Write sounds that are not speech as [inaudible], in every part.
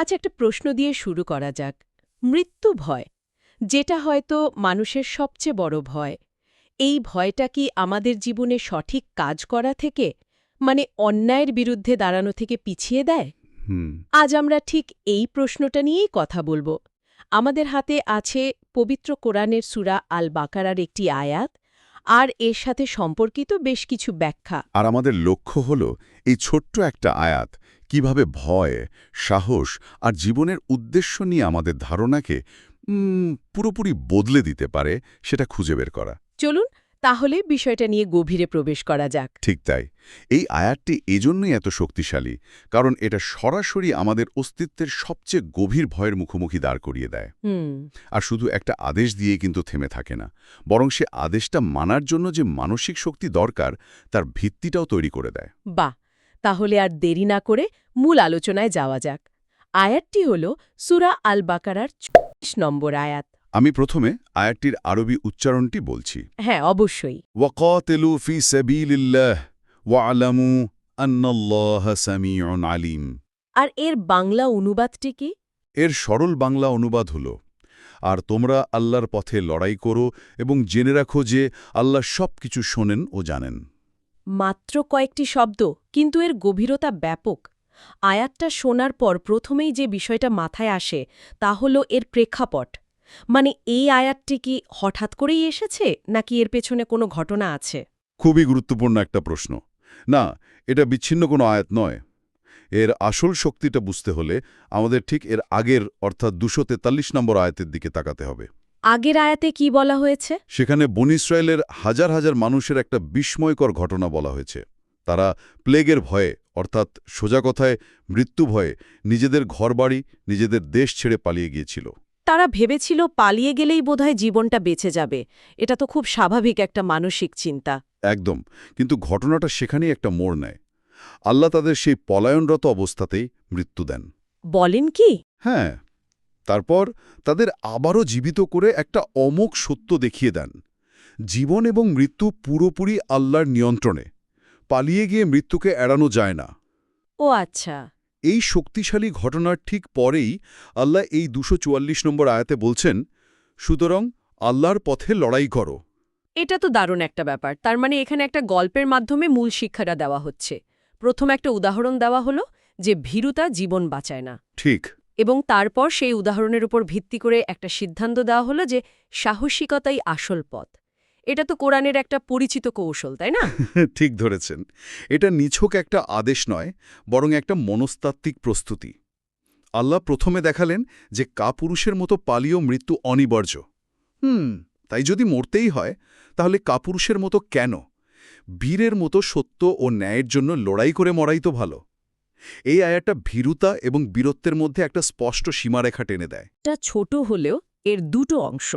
আচ্ছা একটা প্রশ্ন দিয়ে শুরু করা যাক। মৃত্যু ভয় যেটা হয়তো মানুষের সবচেয়ে বড় ভয় এই ভয়টা কি আমাদের জীবনে সঠিক কাজ করা থেকে মানে অন্যায়ের বিরুদ্ধে দাঁড়ানো থেকে পিছিয়ে দেয়? আজ আমরা ঠিক এই প্রশ্নটা নিয়েই কথা বলব। আমাদের হাতে আছে পবিত্র কোরআনের সুরা আল বাকারার একটি আয়াত আর এর সাথে সম্পর্কিত বেশ কিছু ব্যাখ্যা। আর আমাদের লক্ষ্য হল এই ছোট্ট একটা আয়াত কীভাবে ভয় সাহস আর জীবনের উদ্দেশ্য নিয়ে আমাদের ধারণাকে পুরোপুরি বদলে দিতে পারে সেটা খুঁজে বের করা। চলুন তাহলে বিষয়টা নিয়ে গভীরে প্রবেশ করা যাক। ঠিক তাই। এই আয়াতটি এজন্যই এত শক্তিশালী কারণ এটা সরাসরি আমাদের অস্তিত্বের সবচেয়ে গভীর ভয়ের মুখোমুখি দাঁড় করিয়ে দেয়। আর শুধু একটা আদেশ দিয়ে কিন্তু থেমে থাকে না বরং সে আদেশটা মানার জন্য যে মানসিক শক্তি দরকার তার ভিত্তিটাও তৈরি করে দেয়। বাহ! তাহলে আর দেরি না করে মূল আলোচনায় যাওয়া যাক। আয়াতটি হল সুরা আল বাকারার চল্লিশ নম্বর আয়াত। আমি প্রথমে আয়াতটির আরবি উচ্চারণটি বলছি। হ্যাঁ অবশ্যই। ওয়াকাতিলু ফি সাবিলিল্লাহ ওয়ালামু আন্নাল্লাহ সামিউন আলিম। আর এর বাংলা অনুবাদটি কি? এর সরল বাংলা অনুবাদ হল আর তোমরা আল্লাহর পথে লড়াই করো এবং জেনে রাখো যে আল্লাহ সব কিছু শোনেন ও জানেন। মাত্র কয়েকটি শব্দ, কিন্তু এর গভীরতা ব্যাপক। আয়াতটা শোনার পর প্রথমেই যে বিষয়টা মাথায় আসে, তা হল এর প্রেক্ষাপট। মানে এই আয়াতটি কি হঠাৎ করেই এসেছে, নাকি এর পেছনে কোনো ঘটনা আছে? খুবই গুরুত্বপূর্ণ একটা প্রশ্ন। না, এটা বিচ্ছিন্ন কোনো আয়াত নয়। এর আসল শক্তিটা বুঝতে হলে আমাদের ঠিক এর আগের, অর্থাৎ দুশো নম্বর আয়াতের দিকে তাকাতে হবে। আগের আয়াতে কি বলা হয়েছে? সেখানে বন ইসরায়েলের হাজার হাজার মানুষের একটা বিস্ময়কর ঘটনা বলা হয়েছে। তারা প্লেগের ভয়ে অর্থাৎ সোজা কথায় মৃত্যু ভয়ে নিজেদের ঘরবাড়ি নিজেদের দেশ ছেড়ে পালিয়ে গিয়েছিল। তারা ভেবেছিল পালিয়ে গেলেই বোধহয় জীবনটা বেঁচে যাবে। এটা তো খুব স্বাভাবিক একটা মানসিক চিন্তা। একদম। কিন্তু ঘটনাটা সেখানেই একটা মোড় নেয়। আল্লাহ তাদের সেই পলায়নরত অবস্থাতেই মৃত্যু দেন। বলেন কি? হ্যাঁ। তারপর তাদের আবারও জীবিত করে একটা অমোক সত্য দেখিয়ে দেন। জীবন এবং মৃত্যু পুরোপুরি আল্লাহর নিয়ন্ত্রণে। পালিয়ে গিয়ে মৃত্যুকে এড়ানো যায় না। ও আচ্ছা। এই শক্তিশালী ঘটনার ঠিক পরেই আল্লাহ এই দুশো নম্বর আয়াতে বলছেন সুতরাং আল্লাহর পথে লড়াই করো। এটা তো দারুণ একটা ব্যাপার। তার মানে এখানে একটা গল্পের মাধ্যমে মূল শিক্ষাটা দেওয়া হচ্ছে। প্রথম একটা উদাহরণ দেওয়া হলো যে ভীরুতা জীবন বাঁচায় না। ঠিক। এবং তারপর সেই উদাহরণের উপর ভিত্তি করে একটা সিদ্ধান্ত দেওয়া হলো যে সাহসিকতাই আসল পথ। এটা তো কোরআনের একটা পরিচিত কৌশল, তাই না? [laughs] ঠিক ধরেছেন। এটা নিছক একটা আদেশ নয়, বরং একটা মনস্তাত্ত্বিক প্রস্তুতি। আল্লাহ প্রথমে দেখালেন যে কাপুরুষের মতো পালীয় মৃত্যু অনিবার্য। হুম, তাই যদি মরতেই হয়, তাহলে কাপুরুষের মতো কেন? বীরের মতো সত্য ও ন্যায়ের জন্য লড়াই করে মরাই তো ভালো। এই আয়াটা ভীরুতা এবং বীরত্বের মধ্যে একটা স্পষ্ট সীমারেখা টেনে দেয়। এটা ছোট হলেও এর দুটো অংশ।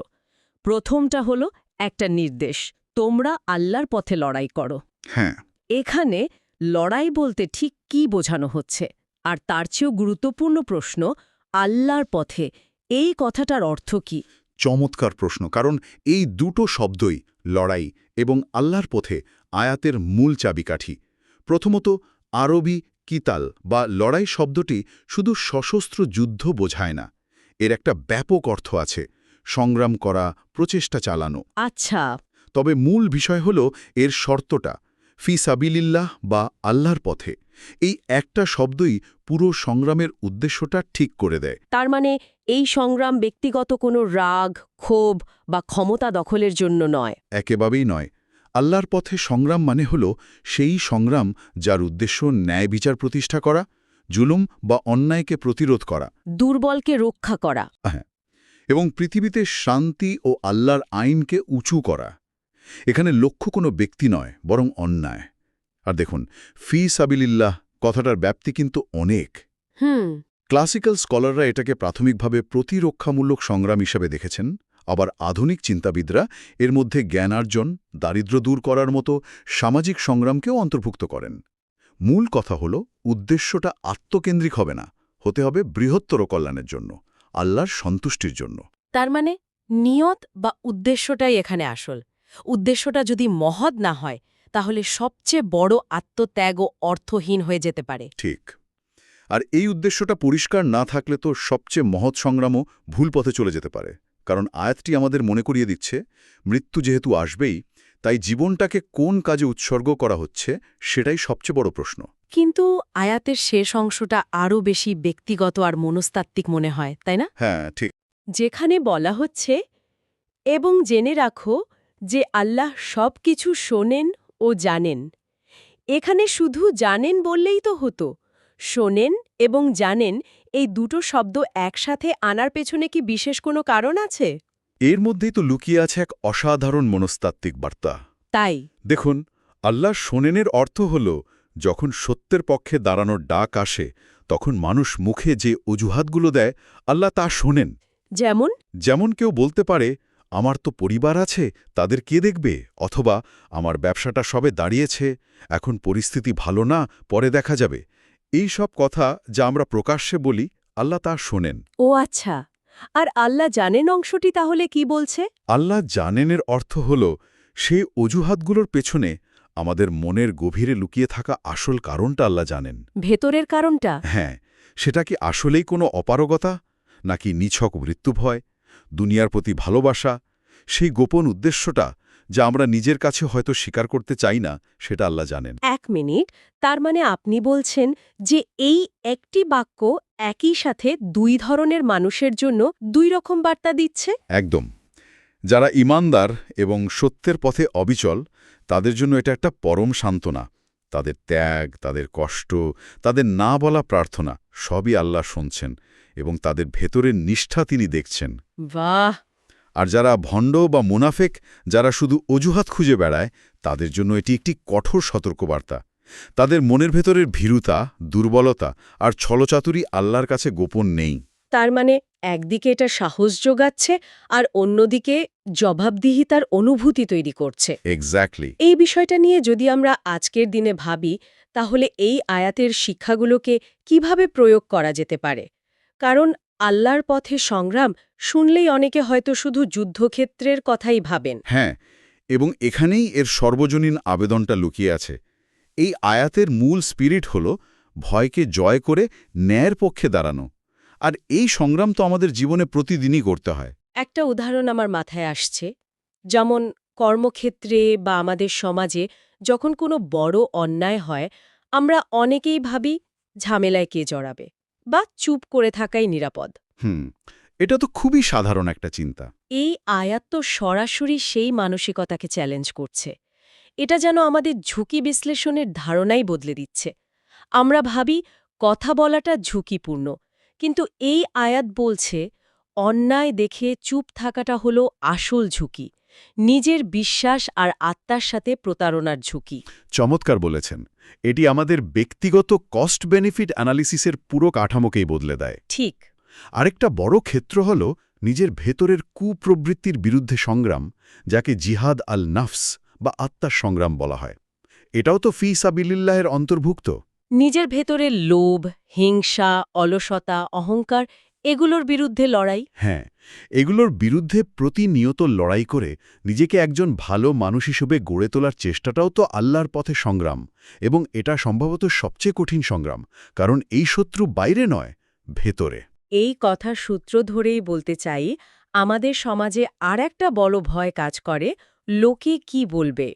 প্রথমটা হলো একটা নির্দেশ তোমরা আল্লাহর পথে লড়াই করো। হ্যাঁ। এখানে লড়াই বলতে ঠিক কি বোঝানো হচ্ছে? আর তার চেয়েও গুরুত্বপূর্ণ প্রশ্ন আল্লাহর পথে এই কথাটার অর্থ কি? চমৎকার প্রশ্ন কারণ এই দুটো শব্দই লড়াই এবং আল্লাহর পথে আয়াতের মূল চাবিকাঠি। প্রথমত আরবি কিতাল বা লড়াই শব্দটি শুধু সশস্ত্র যুদ্ধ বোঝায় না এর একটা ব্যাপক অর্থ আছে সংগ্রাম করা প্রচেষ্টা চালানো। আচ্ছা। তবে মূল বিষয় হল এর শর্তটা ফি সাবিলিল্লাহ বা আল্লাহর পথে। এই একটা শব্দই পুরো সংগ্রামের উদ্দেশ্যটা ঠিক করে দেয়। তার মানে এই সংগ্রাম ব্যক্তিগত কোনো রাগ ক্ষোভ বা ক্ষমতা দখলের জন্য নয়। একেবারেই নয়। আল্লাহর পথে সংগ্রাম মানে হল সেই সংগ্রাম যার উদ্দেশ্য ন্যায় বিচার প্রতিষ্ঠা করা জুলুম বা অন্যায়কে প্রতিরোধ করা। দুর্বলকে রক্ষা করা। হ্যাঁ এবং পৃথিবীতে শান্তি ও আল্লাহর আইনকে উঁচু করা। এখানে লক্ষ্য কোনো ব্যক্তি নয় বরং অন্যায়। আর দেখুন ফি সাবিলিল্লাহ কথাটার ব্যাপ্তি কিন্তু অনেক। হুম। ক্লাসিক্যাল স্কলাররা এটাকে প্রাথমিকভাবে প্রতিরক্ষামূলক সংগ্রাম হিসেবে দেখেছেন। আবার আধুনিক চিন্তাবিদরা এর মধ্যে জ্ঞানার্জন দারিদ্র দূর করার মতো সামাজিক সংগ্রামকেও অন্তর্ভুক্ত করেন। মূল কথা হল উদ্দেশ্যটা আত্মকেন্দ্রিক হবে না হতে হবে বৃহত্তর কল্যাণের জন্য আল্লাহর সন্তুষ্টির জন্য। তার মানে নিয়ত বা উদ্দেশ্যটাই এখানে আসল। উদ্দেশ্যটা যদি মহৎ না হয় তাহলে সবচেয়ে বড় আত্মত্যাগ ও অর্থহীন হয়ে যেতে পারে। ঠিক। আর এই উদ্দেশ্যটা পরিষ্কার না থাকলে তো সবচেয়ে মহৎ সংগ্রামও ভুল পথে চলে যেতে পারে। কারণ আয়াতটি আমাদের মনে করিয়ে দিচ্ছে মৃত্যু যেহেতু আসবেই তাই জীবনটাকে কোন কাজে উৎসর্গ করা হচ্ছে সেটাই সবচেয়ে বড় প্রশ্ন। কিন্তু আয়াতের শেষ অংশটা আরও বেশি ব্যক্তিগত আর মনস্তাত্ত্বিক মনে হয় তাই না? হ্যাঁ ঠিক। যেখানে বলা হচ্ছে এবং জেনে রাখো যে আল্লাহ সব কিছু শোনেন ও জানেন। এখানে শুধু জানেন বললেই তো হতো শোনেন এবং জানেন এই দুটো শব্দ একসাথে আনার পেছনে কি বিশেষ কোনো কারণ আছে? এর মধ্যেই তো লুকিয়ে আছে এক অসাধারণ মনস্তাত্ত্বিক বার্তা। তাই? দেখুন আল্লাহ শোনেনের অর্থ হল যখন সত্যের পক্ষে দাঁড়ানোর ডাক আসে তখন মানুষ মুখে যে অজুহাতগুলো দেয় আল্লাহ তা শোনেন। যেমন? যেমন কেউ বলতে পারে আমার তো পরিবার আছে তাদের কে দেখবে? অথবা আমার ব্যবসাটা সবে দাঁড়িয়েছে এখন পরিস্থিতি ভালো না পরে দেখা যাবে। এই সব কথা যা আমরা প্রকাশ্যে বলি আল্লাহ তা শোনেন। ও আচ্ছা আর আল্লাহ জানেন অংশটি তাহলে কি বলছে? আল্লাহ জানেনের অর্থ হল সেই অজুহাতগুলোর পেছনে আমাদের মনের গভীরে লুকিয়ে থাকা আসল কারণটা আল্লাহ জানেন। ভেতরের কারণটা? হ্যাঁ সেটা কি আসলেই কোনো অপারগতা নাকি নিছক মৃত্যুভয় দুনিয়ার প্রতি ভালোবাসা সেই গোপন উদ্দেশ্যটা যা আমরা নিজের কাছে হয়তো স্বীকার করতে চাই না সেটা আল্লাহ জানেন। এক মিনিট তার মানে আপনি বলছেন যে এই একটি বাক্য একই সাথে দুই ধরনের মানুষের জন্য দুই রকম বার্তা দিচ্ছে? একদম। যারা ইমানদার এবং সত্যের পথে অবিচল তাদের জন্য এটা একটা পরম সান্ত্বনা। তাদের ত্যাগ তাদের কষ্ট তাদের না বলা প্রার্থনা সবই আল্লাহ শুনছেন এবং তাদের ভেতরের নিষ্ঠা তিনি দেখছেন। বাহ! আর যারা ভণ্ড বা মুনাফেক যারা শুধু অজুহাত খুঁজে বেড়ায় তাদের জন্য এটি একটি কঠোর সতর্কবার্তা। তাদের মনের ভেতরের ভীরুতা দুর্বলতা আর ছলচাতুরি আল্লাহর কাছে গোপন নেই। তার মানে একদিকে এটা সাহস যোগাচ্ছে আর অন্যদিকে জবাবদিহিতার অনুভূতি তৈরি করছে। এক্স্যাক্টলি এই বিষয়টা নিয়ে যদি আমরা আজকের দিনে ভাবি তাহলে এই আয়াতের শিক্ষাগুলোকে কীভাবে প্রয়োগ করা যেতে পারে? কারণ আল্লাহর পথে সংগ্রাম শুনলেই অনেকে হয়তো শুধু যুদ্ধক্ষেত্রের কথাই ভাবেন। হ্যাঁ এবং এখানেই এর সর্বজনীন আবেদনটা লুকিয়ে আছে। এই আয়াতের মূল স্পিরিট হল ভয়কে জয় করে ন্যায়ের পক্ষে দাঁড়ানো। আর এই সংগ্রাম তো আমাদের জীবনে প্রতিদিনই করতে হয়। একটা উদাহরণ আমার মাথায় আসছে। যেমন কর্মক্ষেত্রে বা আমাদের সমাজে যখন কোনো বড় অন্যায় হয় আমরা অনেকেই ভাবি ঝামেলায় কে জড়াবে। বা চুপ করে থাকাই নিরাপদ। হুম এটা তো খুবই সাধারণ একটা চিন্তা। এই আয়াত তো সরাসরি সেই মানসিকতাকে চ্যালেঞ্জ করছে। এটা যেন আমাদের ঝুঁকি বিশ্লেষণের ধারণাই বদলে দিচ্ছে। আমরা ভাবি কথা বলাটা ঝুঁকিপূর্ণ কিন্তু এই আয়াত বলছে অন্যায় দেখে চুপ থাকাটা হলো আসল ঝুঁকি। নিজের বিশ্বাস আর আত্মার সাথে প্রতারণার ঝুঁকি। চমৎকার বলেছেন। এটি আমাদের ব্যক্তিগত কস্ট বেনিফিট অ্যানালিসিসের পুরো কাঠামোকেই বদলে দেয়। ঠিক। আরেকটা বড় ক্ষেত্র হল নিজের ভেতরের কুপ্রবৃত্তির বিরুদ্ধে সংগ্রাম যাকে জিহাদ আল নাফস বা আত্মার সংগ্রাম বলা হয়। এটাও তো ফি সাবিল্লাহের অন্তর্ভুক্ত। নিজের ভেতরের লোভ হিংসা অলসতা অহংকার এগুলোর বিরুদ্ধে লড়াই? হ্যাঁ এগুলোর বিরুদ্ধে প্রতিনিয়ত লড়াই করে নিজেকে একজন ভালো মানুষ হিসেবে গড়ে তোলার চেষ্টাটাও তো আল্লাহর পথে সংগ্রাম এবং এটা সম্ভবত সবচেয়ে কঠিন সংগ্রাম কারণ এই শত্রু বাইরে নয় ভেতরে। এই কথার সূত্র ধরেই বলতে চাই আমাদের সমাজে আর একটা বড় ভয় কাজ করে লোকে কি বলবে?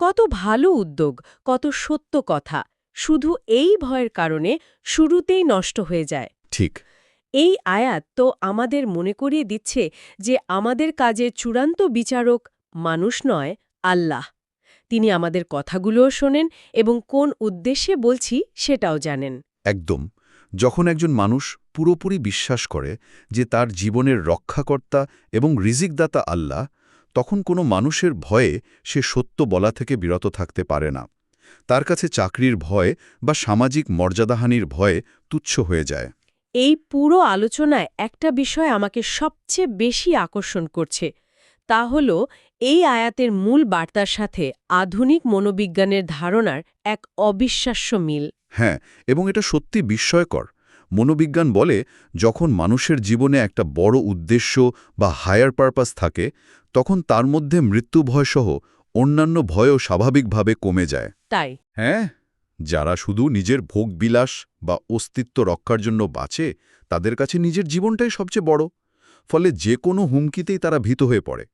কত ভালো উদ্যোগ কত সত্য কথা শুধু এই ভয়ের কারণে শুরুতেই নষ্ট হয়ে যায়। ঠিক এই আয়াত তো আমাদের মনে করিয়ে দিচ্ছে যে আমাদের কাজে চূড়ান্ত বিচারক মানুষ নয়, আল্লাহ। তিনি আমাদের কথাগুলোও শোনেন এবং কোন উদ্দেশ্যে বলছি সেটাও জানেন। একদম। যখন একজন মানুষ পুরোপুরি বিশ্বাস করে যে তার জীবনের রক্ষাকর্তা এবং রিজিকদাতা আল্লাহ, তখন কোনো মানুষের ভয়ে সে সত্য বলা থেকে বিরত থাকতে পারে না। তার কাছে চাকরির ভয় বা সামাজিক মর্যাদাহানির ভয়ে তুচ্ছ হয়ে যায়। এই পুরো আলোচনায় একটা বিষয় আমাকে সবচেয়ে বেশি আকর্ষণ করছে তা হল এই আয়াতের মূল বার্তার সাথে আধুনিক মনোবিজ্ঞানের ধারণার এক অবিশ্বাস্য মিল। হ্যাঁ এবং এটা সত্যি বিস্ময়কর। মনোবিজ্ঞান বলে যখন মানুষের জীবনে একটা বড় উদ্দেশ্য বা হায়ার পারপাস থাকে তখন তার মধ্যে মৃত্যু ভয়সহ অন্যান্য ভয়ও স্বাভাবিকভাবে কমে যায়। তাই। হ্যাঁ? যারা শুধু নিজের ভোগবিলাস বা অস্তিত্ব রক্ষার জন্য বাঁচে, তাদের কাছে নিজের জীবনটাই সবচেয়ে বড়। ফলে যে কোনো হুমকিতেই তারা ভীত হয়ে পড়ে।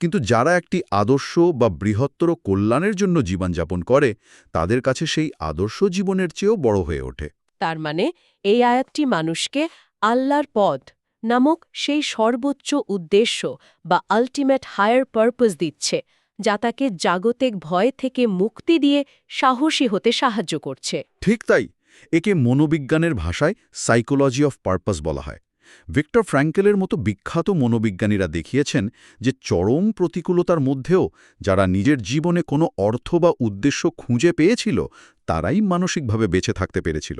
কিন্তু যারা একটি আদর্শ বা বৃহত্তর কল্যাণের জন্য জীবনযাপন করে, তাদের কাছে সেই আদর্শ জীবনের চেয়েও বড় হয়ে ওঠে। তার মানে এই আয়াতটি মানুষকে আল্লাহর পদ নামক সেই সর্বোচ্চ উদ্দেশ্য বা আলটিমেট হায়ার পারপাস দিচ্ছে। যা তাকে জাগতিক ভয় থেকে মুক্তি দিয়ে সাহসী হতে সাহায্য করছে। ঠিক তাই একে মনোবিজ্ঞানের ভাষায় সাইকোলজি অফ পারপাস বলা হয়। ভিক্টর ফ্র্যাঙ্কেলের মতো বিখ্যাত মনোবিজ্ঞানীরা দেখিয়েছেন যে চরম প্রতিকূলতার মধ্যেও যারা নিজের জীবনে কোনো অর্থ বা উদ্দেশ্য খুঁজে পেয়েছিল তারাই মানসিকভাবে বেঁচে থাকতে পেরেছিল।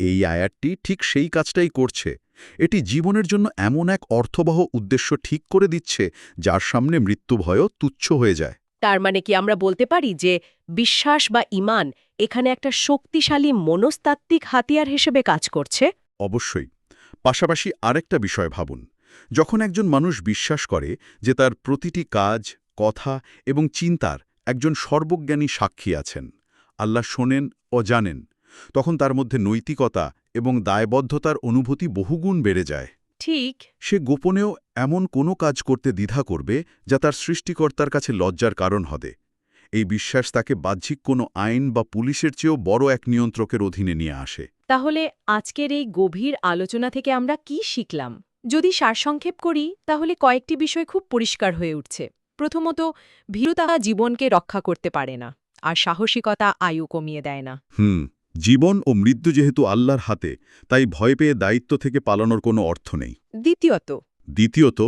এই আয়াতটি ঠিক সেই কাজটাই করছে। এটি জীবনের জন্য এমন এক অর্থবহ উদ্দেশ্য ঠিক করে দিচ্ছে যার সামনে মৃত্যু ভয়ও তুচ্ছ হয়ে যায়। তার মানে কি আমরা বলতে পারি যে বিশ্বাস বা ইমান এখানে একটা শক্তিশালী মনস্তাত্ত্বিক হাতিয়ার হিসেবে কাজ করছে? অবশ্যই। পাশাপাশি আরেকটা বিষয় ভাবুন। যখন একজন মানুষ বিশ্বাস করে যে তার প্রতিটি কাজ কথা এবং চিন্তার একজন সর্বজ্ঞানী সাক্ষী আছেন আল্লাহ শোনেন ও জানেন তখন তার মধ্যে নৈতিকতা এবং দায়বদ্ধতার অনুভূতি বহুগুণ বেড়ে যায়। ঠিক। সে গোপনেও এমন কোনো কাজ করতে দ্বিধা করবে যা তার সৃষ্টিকর্তার কাছে লজ্জার কারণ হবে। এই বিশ্বাস তাকে বাহ্যিক কোনো আইন বা পুলিশের চেয়েও বড় এক নিয়ন্ত্রকের অধীনে নিয়ে আসে। তাহলে আজকের এই গভীর আলোচনা থেকে আমরা কি শিখলাম? যদি সারসংক্ষেপ করি তাহলে কয়েকটি বিষয় খুব পরিষ্কার হয়ে উঠছে। প্রথমত ভীরুতা জীবনকে রক্ষা করতে পারে না আর সাহসিকতা আয়ু কমিয়ে দেয় না। হুম জীবন ও মৃত্যু যেহেতু আল্লাহর হাতে তাই ভয় পেয়ে দায়িত্ব থেকে পালানোর কোনো অর্থ নেই। দ্বিতীয়ত দ্বিতীয়ত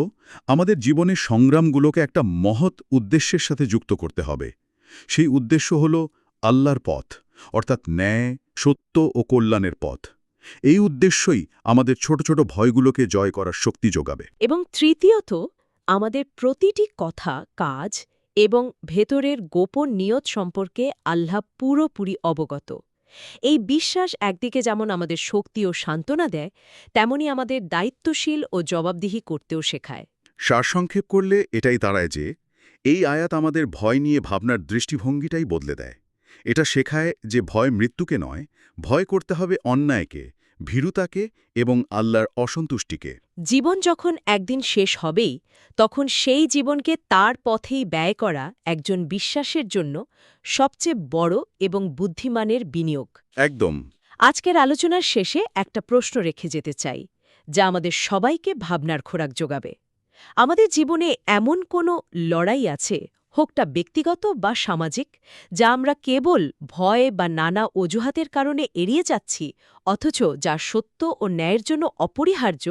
আমাদের জীবনের সংগ্রামগুলোকে একটা মহৎ উদ্দেশ্যের সাথে যুক্ত করতে হবে। সেই উদ্দেশ্য হল আল্লাহর পথ অর্থাৎ ন্যায় সত্য ও কল্যাণের পথ। এই উদ্দেশ্যই আমাদের ছোট ছোট ভয়গুলোকে জয় করার শক্তি যোগাবে। এবং তৃতীয়ত আমাদের প্রতিটি কথা কাজ এবং ভেতরের গোপন নিয়ত সম্পর্কে আল্লাহ পুরোপুরি অবগত। এই বিশ্বাস একদিকে যেমন আমাদের শক্তি ও সান্ত্বনা দেয়, তেমনি আমাদের দায়িত্বশীল ও জবাবদিহি করতেও শেখায়। সারসংক্ষেপ করলে এটাই দাঁড়ায় যে, এই আয়াত আমাদের ভয় নিয়ে ভাবনার দৃষ্টিভঙ্গিটাই বদলে দেয়। এটা শেখায় যে ভয় মৃত্যুকে নয়, ভয় করতে হবে অন্যায়কে ভীরুতাকে এবং আল্লাহর অসন্তুষ্টিকে। জীবন যখন একদিন শেষ হবেই তখন সেই জীবনকে তার পথেই ব্যয় করা একজন বিশ্বাসের জন্য সবচেয়ে বড় এবং বুদ্ধিমানের বিনিয়োগ। একদম। আজকের আলোচনার শেষে একটা প্রশ্ন রেখে যেতে চাই যা আমাদের সবাইকে ভাবনার খোরাক যোগাবে। আমাদের জীবনে এমন কোনো লড়াই আছে হোকটা ব্যক্তিগত বা সামাজিক, যা আমরা কেবল ভয় বা নানা অজুহাতের কারণে এড়িয়ে যাচ্ছি, অথচ যা সত্য ও ন্যায়ের জন্য অপরিহার্য।